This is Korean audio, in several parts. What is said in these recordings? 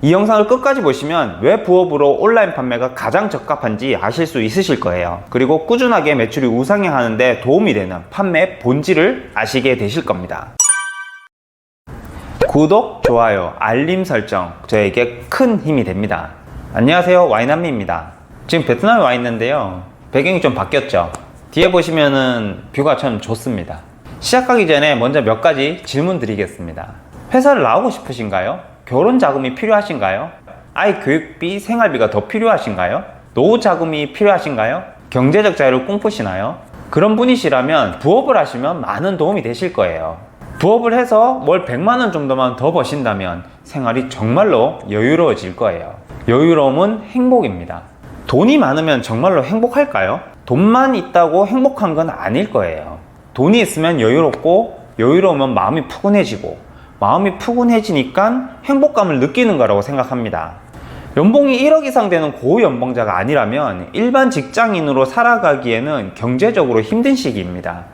이 영상을 끝까지 보시면 왜 부업으로 온라인 판매가 가장 적합한지 아실 수 있으실 거예요. 그리고 꾸준하게 매출이 우상향하는데 도움이 되는 판매의 본질을 아시게 되실 겁니다. 구독, 좋아요, 알림 설정 저에게 큰 힘이 됩니다. 안녕하세요 와이남미입니다. 지금 베트남에 와 있는데요. 배경이 좀 바뀌었죠. 뒤에 보시면은 뷰가 참 좋습니다. 시작하기 전에 먼저 몇 가지 질문 드리겠습니다. 회사를 나오고 싶으신가요? 결혼 자금이 필요하신가요? 아이 교육비, 생활비가 더 필요하신가요? 노후 자금이 필요하신가요? 경제적 자유를 꿈꾸시나요? 그런 분이시라면 부업을 하시면 많은 도움이 되실 거예요. 부업을 해서 월 100만 원 정도만 더 버신다면 생활이 정말로 여유로워질 거예요. 여유로움은 행복입니다. 돈이 많으면 정말로 행복할까요? 돈만 있다고 행복한 건 아닐 거예요. 돈이 있으면 여유롭고 여유로우면 마음이 푸근해지고 마음이 푸근해지니까 행복감을 느끼는 거라고 생각합니다. 연봉이 1억 이상 되는 고연봉자가 아니라면 일반 직장인으로 살아가기에는 경제적으로 힘든 시기입니다.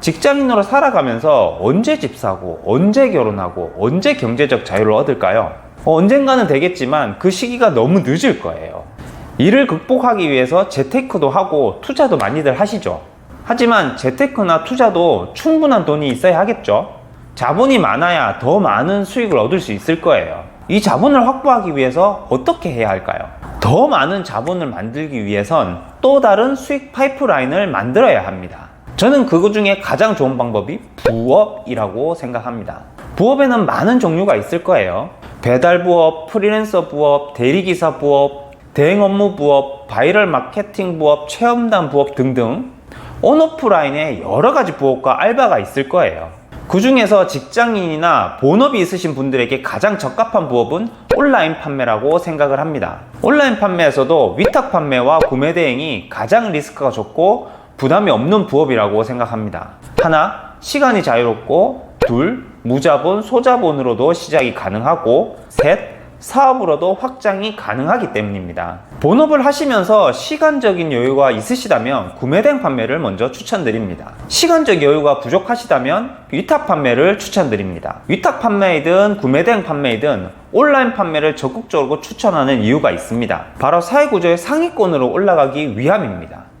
직장인으로 살아가면서 언제 집 사고, 언제 결혼하고, 언제 경제적 자유를 얻을까요? 어, 언젠가는 되겠지만 그 시기가 너무 늦을 거예요. 이를 극복하기 위해서 재테크도 하고 투자도 많이들 하시죠. 하지만 재테크나 투자도 충분한 돈이 있어야 하겠죠. 자본이 많아야 더 많은 수익을 얻을 수 있을 거예요. 이 자본을 확보하기 위해서 어떻게 해야 할까요? 더 많은 자본을 만들기 위해선 또 다른 수익 파이프라인을 만들어야 합니다. 저는 그거 중에 가장 좋은 방법이 부업이라고 생각합니다. 부업에는 많은 종류가 있을 거예요. 배달 부업, 프리랜서 부업, 대리기사 부업, 대행 업무 부업, 바이럴 마케팅 부업, 체험단 부업 등등 온오프라인에 여러 가지 부업과 알바가 있을 거예요. 그 중에서 직장인이나 본업이 있으신 분들에게 가장 적합한 부업은 온라인 판매라고 생각을 합니다. 온라인 판매에서도 위탁 판매와 구매 대행이 가장 리스크가 적고 부담이 없는 부업이라고 생각합니다. 하나, 시간이 자유롭고 둘, 무자본, 소자본으로도 시작이 가능하고 셋, 사업으로도 확장이 가능하기 때문입니다. 본업을 하시면서 시간적인 여유가 있으시다면 구매된 판매를 먼저 추천드립니다. 시간적 여유가 부족하시다면 위탁 판매를 추천드립니다. 위탁 판매이든 구매된 판매이든 온라인 판매를 적극적으로 추천하는 이유가 있습니다. 바로 사회구조의 상위권으로 올라가기 위함입니다.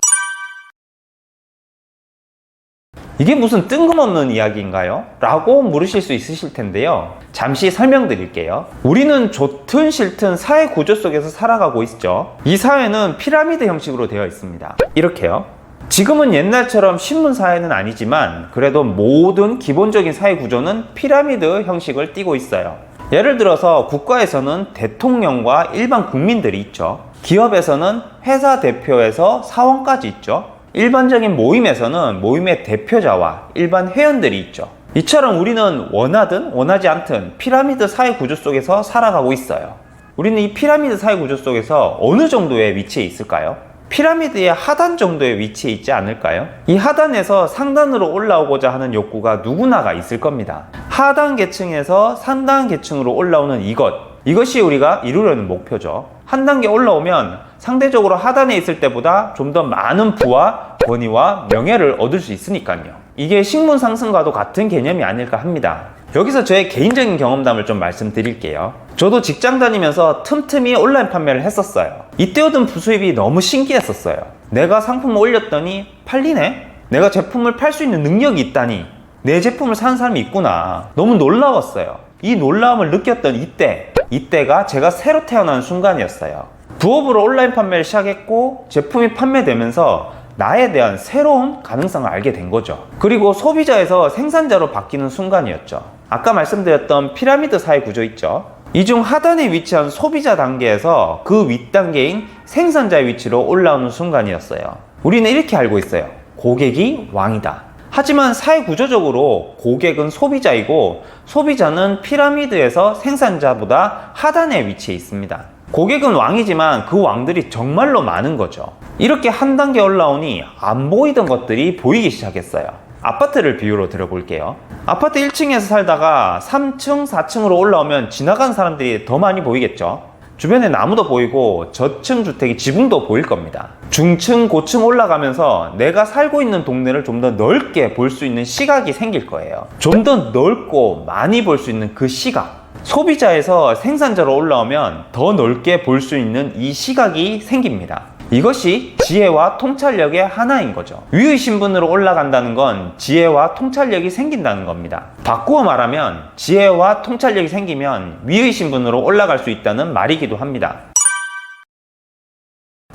이게 무슨 뜬금없는 이야기인가요? 라고 물으실 수 있으실 텐데요. 잠시 설명드릴게요. 우리는 좋든 싫든 사회 구조 속에서 살아가고 있죠. 이 사회는 피라미드 형식으로 되어 있습니다. 이렇게요. 지금은 옛날처럼 신문 사회는 아니지만 그래도 모든 기본적인 사회 구조는 피라미드 형식을 띠고 있어요. 예를 들어서 국가에서는 대통령과 일반 국민들이 있죠. 기업에서는 회사 대표에서 사원까지 있죠. 일반적인 모임에서는 모임의 대표자와 일반 회원들이 있죠. 이처럼 우리는 원하든 원하지 않든 피라미드 사회 구조 속에서 살아가고 있어요. 우리는 이 피라미드 사회 구조 속에서 어느 정도의 위치에 있을까요? 피라미드의 하단 정도의 위치에 있지 않을까요? 이 하단에서 상단으로 올라오고자 하는 욕구가 누구나가 있을 겁니다. 하단 계층에서 상단 계층으로 올라오는 이것, 이것이 우리가 이루려는 목표죠. 한 단계 올라오면 상대적으로 하단에 있을 때보다 좀 더 많은 부와 권위와 명예를 얻을 수 있으니까요. 이게 식문 상승과도 같은 개념이 아닐까 합니다. 여기서 저의 개인적인 경험담을 좀 말씀드릴게요. 저도 직장 다니면서 틈틈이 온라인 판매를 했었어요. 이때 얻은 부수입이 너무 신기했었어요. 내가 상품을 올렸더니 팔리네? 내가 제품을 팔 수 있는 능력이 있다니 내 제품을 사는 사람이 있구나. 너무 놀라웠어요. 이 놀라움을 느꼈던 이때, 이때가 제가 새로 태어난 순간이었어요. 부업으로 온라인 판매를 시작했고 제품이 판매되면서 나에 대한 새로운 가능성을 알게 된 거죠. 그리고 소비자에서 생산자로 바뀌는 순간이었죠. 아까 말씀드렸던 피라미드 사회 구조 있죠. 이 중 하단에 위치한 소비자 단계에서 그 윗단계인 생산자의 위치로 올라오는 순간이었어요. 우리는 이렇게 알고 있어요. 고객이 왕이다. 하지만 사회 구조적으로 고객은 소비자이고 소비자는 피라미드에서 생산자보다 하단에 위치해 있습니다. 고객은 왕이지만 그 왕들이 정말로 많은 거죠. 이렇게 한 단계 올라오니 안 보이던 것들이 보이기 시작했어요. 아파트를 비유로 들어볼게요. 아파트 1층에서 살다가 3층, 4층으로 올라오면 지나가는 사람들이 더 많이 보이겠죠. 주변에 나무도 보이고 저층 주택이 지붕도 보일 겁니다. 중층, 고층 올라가면서 내가 살고 있는 동네를 좀 더 넓게 볼 수 있는 시각이 생길 거예요. 좀 더 넓고 많이 볼 수 있는 그 시각. 소비자에서 생산자로 올라오면 더 넓게 볼 수 있는 이 시각이 생깁니다. 이것이 지혜와 통찰력의 하나인 거죠. 위의 신분으로 올라간다는 건 지혜와 통찰력이 생긴다는 겁니다. 바꾸어 말하면 지혜와 통찰력이 생기면 위의 신분으로 올라갈 수 있다는 말이기도 합니다.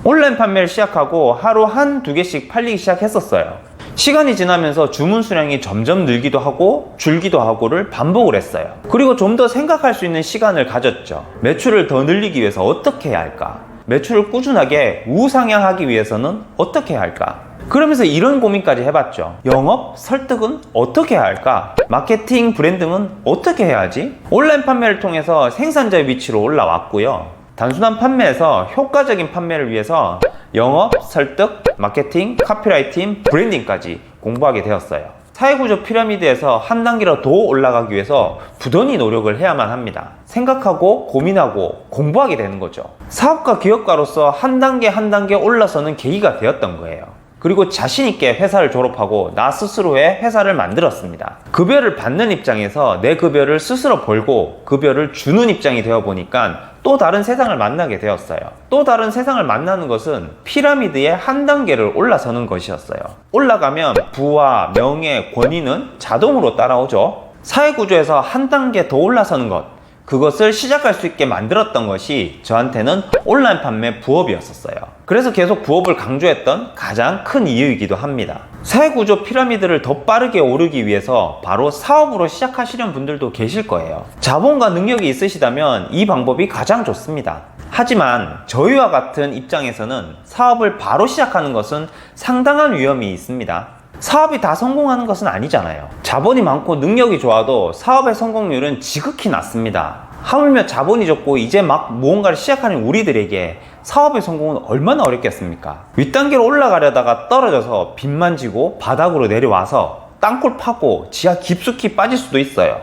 온라인 판매를 시작하고 하루 한 두 개씩 팔리기 시작했었어요. 시간이 지나면서 주문 수량이 점점 늘기도 하고 줄기도 하고를 반복을 했어요. 그리고 좀 더 생각할 수 있는 시간을 가졌죠. 매출을 더 늘리기 위해서 어떻게 해야 할까? 매출을 꾸준하게 우상향하기 위해서는 어떻게 해야 할까? 그러면서 이런 고민까지 해봤죠. 영업, 설득은 어떻게 해야 할까? 마케팅, 브랜딩은 어떻게 해야지? 온라인 판매를 통해서 생산자의 위치로 올라왔고요. 단순한 판매에서 효과적인 판매를 위해서 영업, 설득, 마케팅, 카피라이팅, 브랜딩까지 공부하게 되었어요. 사회구조 피라미드에서 한 단계로 더 올라가기 위해서 부단히 노력을 해야만 합니다. 생각하고 고민하고 공부하게 되는 거죠. 사업가 기업가로서 한 단계 한 단계 올라서는 계기가 되었던 거예요. 그리고 자신있게 회사를 졸업하고 나 스스로의 회사를 만들었습니다. 급여를 받는 입장에서 내 급여를 스스로 벌고 급여를 주는 입장이 되어 보니까 또 다른 세상을 만나게 되었어요. 또 다른 세상을 만나는 것은 피라미드의 한 단계를 올라서는 것이었어요. 올라가면 부와 명예, 권위는 자동으로 따라오죠. 사회 구조에서 한 단계 더 올라서는 것. 그것을 시작할 수 있게 만들었던 것이 저한테는 온라인 판매 부업이었었어요. 그래서 계속 부업을 강조했던 가장 큰 이유이기도 합니다. 사회구조 피라미드를 더 빠르게 오르기 위해서 바로 사업으로 시작하시려는 분들도 계실 거예요. 자본과 능력이 있으시다면 이 방법이 가장 좋습니다. 하지만 저희와 같은 입장에서는 사업을 바로 시작하는 것은 상당한 위험이 있습니다. 사업이 다 성공하는 것은 아니잖아요. 자본이 많고 능력이 좋아도 사업의 성공률은 지극히 낮습니다. 하물며 자본이 적고 이제 막 무언가를 시작하는 우리들에게 사업의 성공은 얼마나 어렵겠습니까? 윗단계로 올라가려다가 떨어져서 빚만 지고 바닥으로 내려와서 땅굴 파고 지하 깊숙이 빠질 수도 있어요.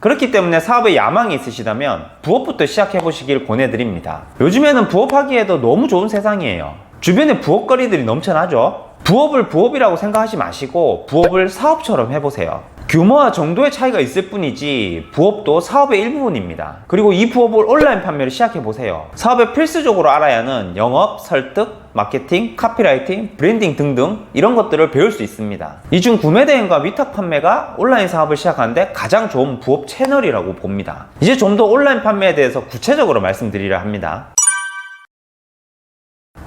그렇기 때문에 사업에 야망이 있으시다면 부업부터 시작해 보시길 권해드립니다. 요즘에는 부업하기에도 너무 좋은 세상이에요. 주변에 부업거리들이 넘쳐나죠? 부업을 부업이라고 생각하지 마시고 부업을 사업처럼 해보세요. 규모와 정도의 차이가 있을 뿐이지 부업도 사업의 일부분입니다. 그리고 이 부업을 온라인 판매를 시작해 보세요. 사업에 필수적으로 알아야 하는 영업, 설득, 마케팅, 카피라이팅, 브랜딩 등등 이런 것들을 배울 수 있습니다. 이 중 구매 대행과 위탁 판매가 온라인 사업을 시작하는데 가장 좋은 부업 채널이라고 봅니다. 이제 좀 더 온라인 판매에 대해서 구체적으로 말씀드리려 합니다.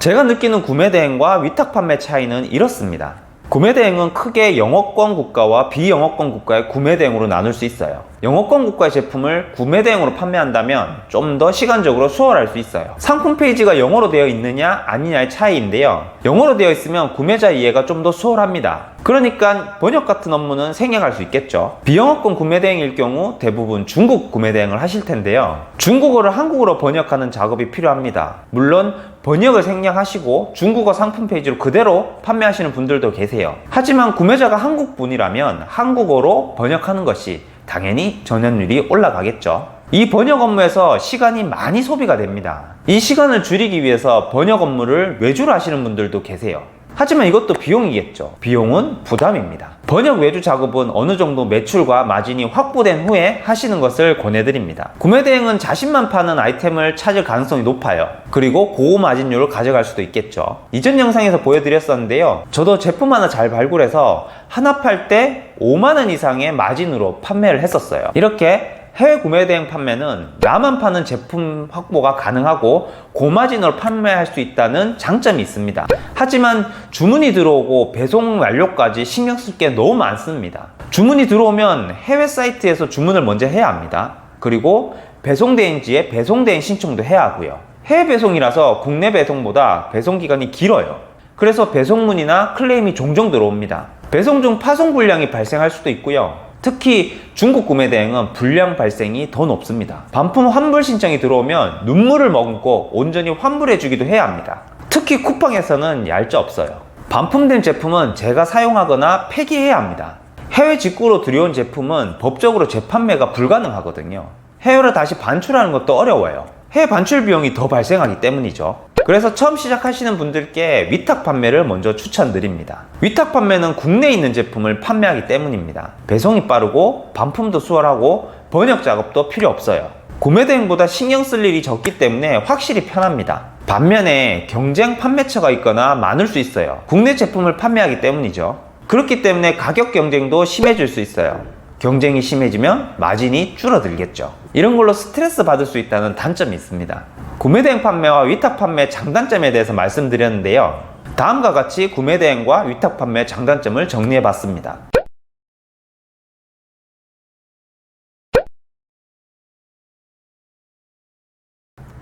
제가 느끼는 구매 대행과 위탁 판매 차이는 이렇습니다. 구매 대행은 크게 영어권 국가와 비영어권 국가의 구매 대행으로 나눌 수 있어요. 영어권 국가의 제품을 구매 대행으로 판매한다면 좀 더 시간적으로 수월할 수 있어요. 상품 페이지가 영어로 되어 있느냐 아니냐의 차이인데요. 영어로 되어 있으면 구매자 이해가 좀 더 수월합니다. 그러니까 번역 같은 업무는 생략할 수 있겠죠. 비영어권 구매 대행일 경우 대부분 중국 구매 대행을 하실 텐데요. 중국어를 한국어로 번역하는 작업이 필요합니다. 물론 번역을 생략하시고 중국어 상품 페이지로 그대로 판매하시는 분들도 계세요. 하지만 구매자가 한국 분이라면 한국어로 번역하는 것이 당연히 전환율이 올라가겠죠. 이 번역 업무에서 시간이 많이 소비가 됩니다. 이 시간을 줄이기 위해서 번역 업무를 외주로 하시는 분들도 계세요. 하지만 이것도 비용이겠죠. 비용은 부담입니다. 번역 외주 작업은 어느 정도 매출과 마진이 확보된 후에 하시는 것을 권해드립니다. 구매 대행은 자신만 파는 아이템을 찾을 가능성이 높아요. 그리고 고급 마진율을 가져갈 수도 있겠죠. 이전 영상에서 보여드렸었는데요. 저도 제품 하나 잘 발굴해서 하나 팔 때 5만원 이상의 마진으로 판매를 했었어요. 이렇게 해외 구매 대행 판매는 나만 파는 제품 확보가 가능하고 고마진으로 판매할 수 있다는 장점이 있습니다. 하지만 주문이 들어오고 배송 완료까지 신경 쓸 게 너무 많습니다. 주문이 들어오면 해외 사이트에서 주문을 먼저 해야 합니다. 그리고 배송 대행지에 배송 대행 신청도 해야 하고요. 해외 배송이라서 국내 배송보다 배송 기간이 길어요. 그래서 배송문이나 클레임이 종종 들어옵니다. 배송 중 파송 불량이 발생할 수도 있고요. 특히 중국 구매 대행은 불량 발생이 더 높습니다. 반품 환불 신청이 들어오면 눈물을 머금고 온전히 환불해 주기도 해야 합니다. 특히 쿠팡에서는 얄짤 없어요. 반품된 제품은 제가 사용하거나 폐기해야 합니다. 해외 직구로 들여온 제품은 법적으로 재판매가 불가능하거든요. 해외로 다시 반출하는 것도 어려워요. 해외 반출 비용이 더 발생하기 때문이죠. 그래서 처음 시작하시는 분들께 위탁 판매를 먼저 추천드립니다. 위탁 판매는 국내에 있는 제품을 판매하기 때문입니다. 배송이 빠르고 반품도 수월하고 번역 작업도 필요 없어요. 구매 대행보다 신경 쓸 일이 적기 때문에 확실히 편합니다. 반면에 경쟁 판매처가 있거나 많을 수 있어요. 국내 제품을 판매하기 때문이죠. 그렇기 때문에 가격 경쟁도 심해질 수 있어요. 경쟁이 심해지면 마진이 줄어들겠죠. 이런 걸로 스트레스 받을 수 있다는 단점이 있습니다. 구매 대행 판매와 위탁 판매 장단점에 대해서 말씀드렸는데요. 다음과 같이 구매 대행과 위탁 판매 장단점을 정리해 봤습니다.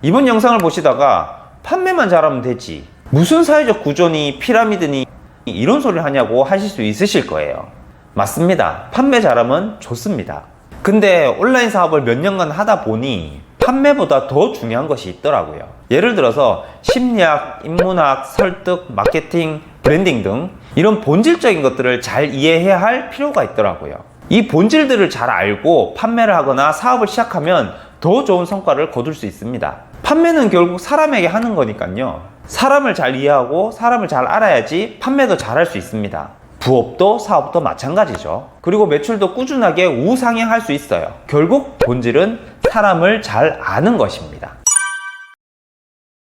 이번 영상을 보시다가 판매만 잘하면 되지. 무슨 사회적 구조니 피라미드니 이런 소리를 하냐고 하실 수 있으실 거예요. 맞습니다. 판매 잘하면 좋습니다. 근데 온라인 사업을 몇 년간 하다 보니 판매보다 더 중요한 것이 있더라고요. 예를 들어서 심리학, 인문학, 설득, 마케팅, 브랜딩 등 이런 본질적인 것들을 잘 이해해야 할 필요가 있더라고요. 이 본질들을 잘 알고 판매를 하거나 사업을 시작하면 더 좋은 성과를 거둘 수 있습니다. 판매는 결국 사람에게 하는 거니까요. 사람을 잘 이해하고 사람을 잘 알아야지 판매도 잘 할 수 있습니다. 부업도 사업도 마찬가지죠. 그리고 매출도 꾸준하게 우상향할 수 있어요. 결국 본질은 사람을 잘 아는 것입니다.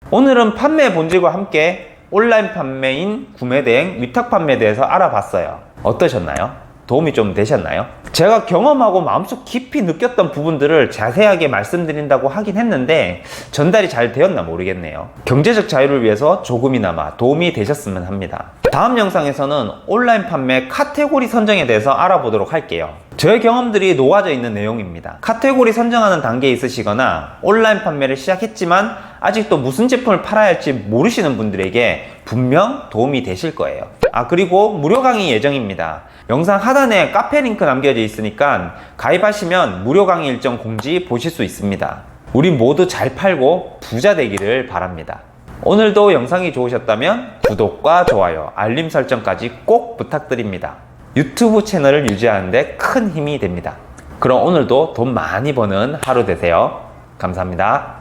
오늘은 판매의 본질과 함께 온라인 판매인 구매 대행 위탁 판매에 대해서 알아봤어요. 어떠셨나요? 도움이 좀 되셨나요? 제가 경험하고 마음속 깊이 느꼈던 부분들을 자세하게 말씀드린다고 하긴 했는데 전달이 잘 되었나 모르겠네요. 경제적 자유를 위해서 조금이나마 도움이 되셨으면 합니다. 다음 영상에서는 온라인 판매 카테고리 선정에 대해서 알아보도록 할게요. 저의 경험들이 녹아져 있는 내용입니다. 카테고리 선정하는 단계에 있으시거나 온라인 판매를 시작했지만 아직도 무슨 제품을 팔아야 할지 모르시는 분들에게 분명 도움이 되실 거예요. 아, 그리고 무료 강의 예정입니다. 영상 하단에 카페 링크 남겨져 있으니까 가입하시면 무료 강의 일정 공지 보실 수 있습니다. 우리 모두 잘 팔고 부자 되기를 바랍니다. 오늘도 영상이 좋으셨다면 구독과 좋아요, 알림 설정까지 꼭 부탁드립니다. 유튜브 채널을 유지하는데 큰 힘이 됩니다. 그럼 오늘도 돈 많이 버는 하루 되세요. 감사합니다.